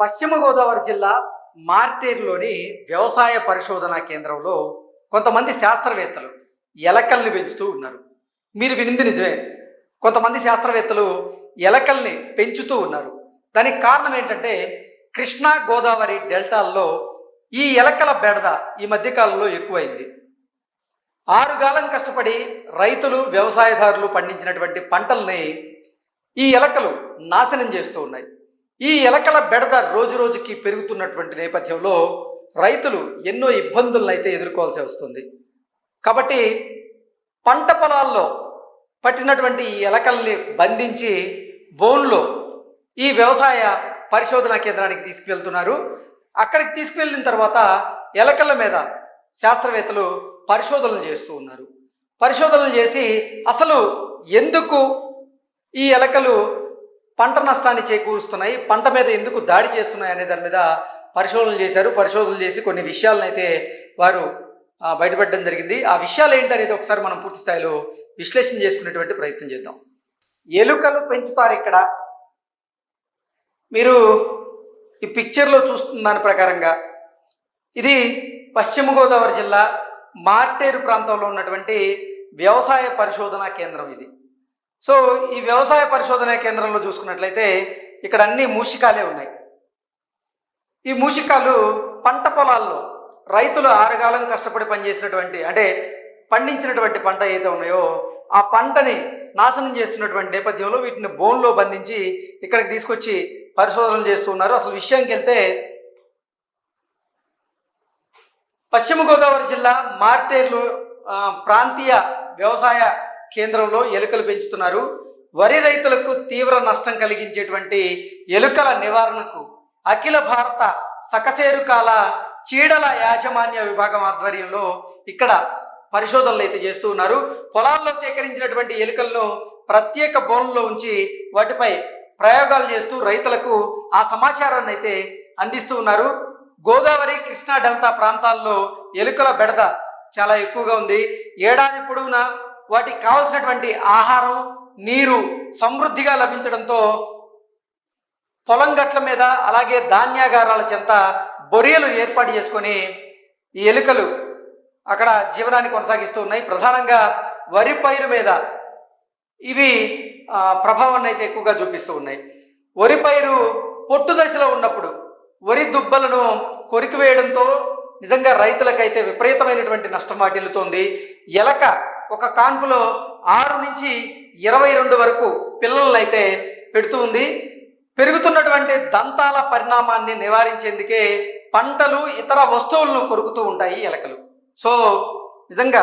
పశ్చిమ గోదావరి జిల్లా మార్టేరులోని వ్యవసాయ పరిశోధనా కేంద్రంలో కొంతమంది శాస్త్రవేత్తలు ఎలకల్ని పెంచుతూ ఉన్నారు. మీరు వినింది నిజమే. కొంతమంది శాస్త్రవేత్తలు ఎలకల్ని పెంచుతూ ఉన్నారు. దానికి కారణం ఏంటంటే కృష్ణా గోదావరి డెల్టాల్లో ఈ ఎలకల బెడద ఈ మధ్యకాలంలో ఎక్కువైంది. ఆరుగాలం కష్టపడి రైతులు వ్యవసాయదారులు పండించినటువంటి పంటల్ని ఈ ఎలకలు నాశనం చేస్తూ ఉన్నాయి. ఈ ఎలకల బెడద రోజు రోజుకి పెరుగుతున్నటువంటి నేపథ్యంలో రైతులు ఎన్నో ఇబ్బందులను అయితే ఎదుర్కోవాల్సి వస్తుంది. కాబట్టి పంట పొలాల్లో పట్టినటువంటి ఈ ఎలకల్ని బంధించి బోన్లో ఈ వ్యవసాయ పరిశోధనా కేంద్రానికి తీసుకువెళ్తున్నారు. అక్కడికి తీసుకువెళ్ళిన తర్వాత ఎలకల మీద శాస్త్రవేత్తలు పరిశోధనలు చేస్తూ ఉన్నారు. పరిశోధనలు చేసి అసలు ఎందుకు ఈ ఎలకలు పంట నష్టాన్ని చేకూరుస్తున్నాయి పంట మీద ఎందుకు దాడి చేస్తున్నాయి అనే దాని మీద పరిశోధనలు చేశారు. పరిశోధనలు చేసి కొన్ని విషయాలను అయితే వారు ఆ, బయటపెట్టడం జరిగింది. ఆ విషయాలు ఏంటనేది ఒకసారి మనం పూర్తి స్థాయిలో విశ్లేషణ చేసుకునేటువంటి ప్రయత్నం చేద్దాం. ఎలుకలు పెంచుతారు ఇక్కడ. మీరు ఈ పిక్చర్లో చూస్తున్న దాని ప్రకారంగా ఇది పశ్చిమ గోదావరి జిల్లా మార్టేరు ప్రాంతంలో ఉన్నటువంటి వ్యవసాయ పరిశోధనా కేంద్రం ఇది. సో ఈ వ్యవసాయ పరిశోధనా కేంద్రంలో చూసుకున్నట్లయితే ఇక్కడ అన్ని మూషికాలే ఉన్నాయి. ఈ మూషికాలు పంట పొలాల్లో రైతులు ఆరుగాలం కష్టపడి పనిచేసినటువంటి అంటే పండించినటువంటి పంట ఏదైతే ఉన్నాయో ఆ పంటని నాశనం చేస్తున్నటువంటి నేపథ్యంలో వీటిని బోన్లో బంధించి ఇక్కడికి తీసుకొచ్చి పరిశోధనలు చేస్తూ ఉన్నారు. అసలు విషయానికి వెళ్తే పశ్చిమ గోదావరి జిల్లా మార్టేర్లు ప్రాంతీయ వ్యవసాయ కేంద్రంలో ఎలుకలు పెంచుతున్నారు. వరి రైతులకు తీవ్ర నష్టం కలిగించేటువంటి ఎలుకల నివారణకు అఖిల భారత సకసేరుకాల చీడల యాజమాన్య విభాగం ఆధ్వర్యంలో ఇక్కడ పరిశోధనలు అయితే చేస్తూ ఉన్నారు. పొలాల్లో సేకరించినటువంటి ఎలుకలను ప్రత్యేక బోన్లో ఉంచి వాటిపై ప్రయోగాలు చేస్తూ రైతులకు ఆ సమాచారాన్ని అయితే అందిస్తూ ఉన్నారు. గోదావరి కృష్ణా డెల్టా ప్రాంతాల్లో ఎలుకల బెడద చాలా ఎక్కువగా ఉంది. ఏడాది పొడవునా వాటికి కావలసినటువంటి ఆహారం నీరు సమృద్ధిగా లభించడంతో పొలం గట్ల మీద అలాగే ధాన్యాగారాల చెంత బొరియలు ఏర్పాటు చేసుకొని ఈ ఎలుకలు అక్కడ జీవనాన్ని కొనసాగిస్తూ ఉన్నాయి. ప్రధానంగా వరి పైరు మీద ఇవి ప్రభావాన్ని అయితే ఎక్కువగా చూపిస్తూ ఉన్నాయి. వరి పైరు పొట్టు దశలో ఉన్నప్పుడు వరి దుబ్బలను కొరికి వేయడంతో నిజంగా రైతులకైతే విపరీతమైనటువంటి నష్టం వాటిల్లుతోంది. ఎలక ఒక కాన్పులో ఆరు నుంచి ఇరవై రెండు వరకు పిల్లలైతే పెడుతూ ఉంది. పెరుగుతున్నటువంటి దంతాల పరిణామాన్ని నివారించేందుకే పంటలు ఇతర వస్తువులను కొరుకుతూ ఉంటాయి ఎలకలు. సో నిజంగా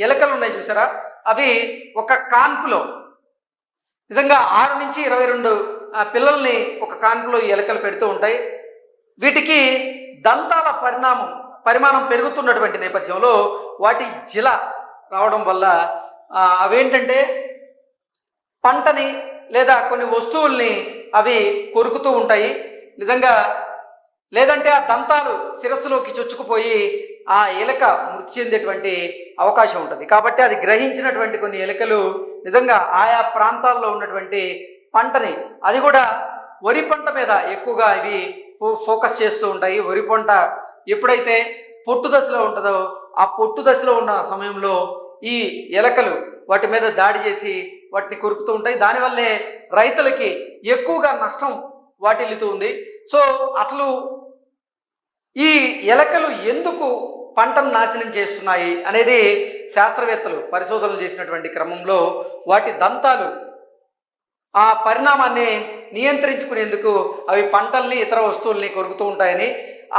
ఎలకలు ఉన్నాయి చూసారా? అవి ఒక కాన్పులో నిజంగా ఆరు నుంచి ఇరవై రెండు పిల్లల్ని ఒక కాన్పులో ఈ ఎలకలు పెడుతూ ఉంటాయి. వీటికి దంతాల పరిణామం పరిమాణం పెరుగుతున్నటువంటి నేపథ్యంలో వాటి జిల రావడం వల్ల అవేంటంటే పంటని లేదా కొన్ని వస్తువుల్ని అవి కొరుకుతూ ఉంటాయి. నిజంగా లేదంటే ఆ దంతాలు శిరస్సులోకి చొచ్చుకుపోయి ఆ ఎలక మృతి చెందేటువంటి అవకాశం ఉంటుంది. కాబట్టి అది గ్రహించినటువంటి కొన్ని ఎలకలు నిజంగా ఆయా ప్రాంతాల్లో ఉన్నటువంటి పంటని అది కూడా వరి పంట మీద ఎక్కువగా ఇవి ఫోకస్ చేస్తూ ఉంటాయి. వరి పంట ఎప్పుడైతే పొట్టు దశలో ఉంటుందో ఆ పొట్టు దశలో ఉన్న సమయంలో ఈ ఎలకలు వాటి మీద దాడి చేసి వాటిని కొరుకుతూ ఉంటాయి. దానివల్లే రైతులకి ఎక్కువగా నష్టం వాటిల్లుతూ ఉంది. సో అసలు ఈ ఎలకలు ఎందుకు పంటను నాశనం చేస్తున్నాయి అనేది శాస్త్రవేత్తలు పరిశోధనలు చేసినటువంటి క్రమంలో వాటి దంతాలు ఆ పరిణామాన్ని నియంత్రించుకునేందుకు అవి పంటల్ని ఇతర వస్తువుల్ని కొరుకుతూ ఉంటాయని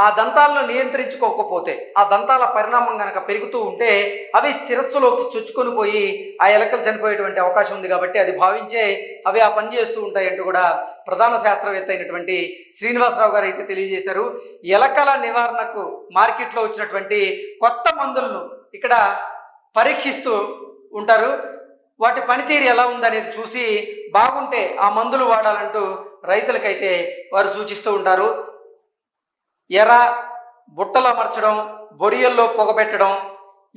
ఆ దంతాలను నియంత్రించుకోకపోతే ఆ దంతాల పరిణామం కనుక పెరుగుతూ ఉంటే అవి శిరస్సులోకి చొచ్చుకొని పోయి ఆ ఎలకలు చనిపోయేటువంటి అవకాశం ఉంది కాబట్టి అది భావించే అవి ఆ పని చేస్తూ ఉంటాయి అంటూ కూడా ప్రధాన శాస్త్రవేత్త అయినటువంటి శ్రీనివాసరావు గారు అయితే తెలియజేశారు. ఎలకల నివారణకు మార్కెట్లో వచ్చినటువంటి కొత్త మందులను ఇక్కడ పరీక్షిస్తూ ఉంటారు. వాటి పనితీరు ఎలా ఉందనేది చూసి బాగుంటే ఆ మందులు వాడాలంటూ రైతులకైతే వారు సూచిస్తూ ఉంటారు. ఎర బుట్టలు అమర్చడం బొరియల్లో పొగబెట్టడం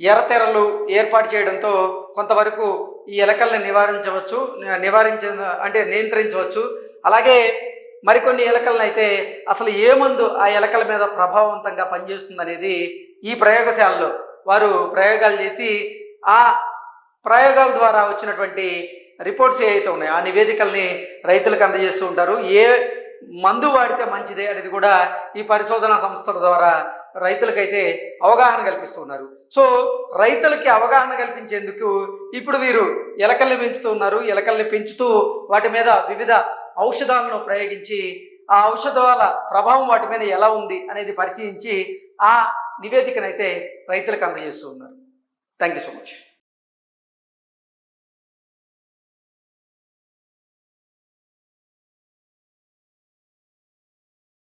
ఎర్రతెరలు ఏర్పాటు చేయడంతో కొంతవరకు ఈ ఎలకల్ని నివారించవచ్చు నివారించ అంటే నియంత్రించవచ్చు. అలాగే మరికొన్ని ఎలకలను అయితే అసలు ఏ మందు ఆ ఎలకల మీద ప్రభావవంతంగా పనిచేస్తుంది అనేది ఈ ప్రయోగశాలలో వారు ప్రయోగాలు చేసి ఆ ప్రయోగాల ద్వారా వచ్చినటువంటి రిపోర్ట్స్ ఏవైతే ఉన్నాయో ఆ నివేదికల్ని రైతులకు అందజేస్తూ ఉంటారు. ఏ మందు వాడితే మంచిదే అనేది కూడా ఈ పరిశోధనా సంస్థల ద్వారా రైతులకైతే అవగాహన కల్పిస్తున్నారు సో రైతులకి అవగాహన కల్పించేందుకు ఇప్పుడు వీరు ఎలకల్ని పెంచుతూ ఉన్నారు. ఎలకల్ని పెంచుతూ వాటి మీద వివిధ ఔషధాలను ప్రయోగించి ఆ ఔషధాల ప్రభావం వాటి మీద ఎలా ఉంది అనేది పరిశీలించి ఆ నివేదికనైతే రైతులకు అందజేస్తూ ఉన్నారు. Thank you so much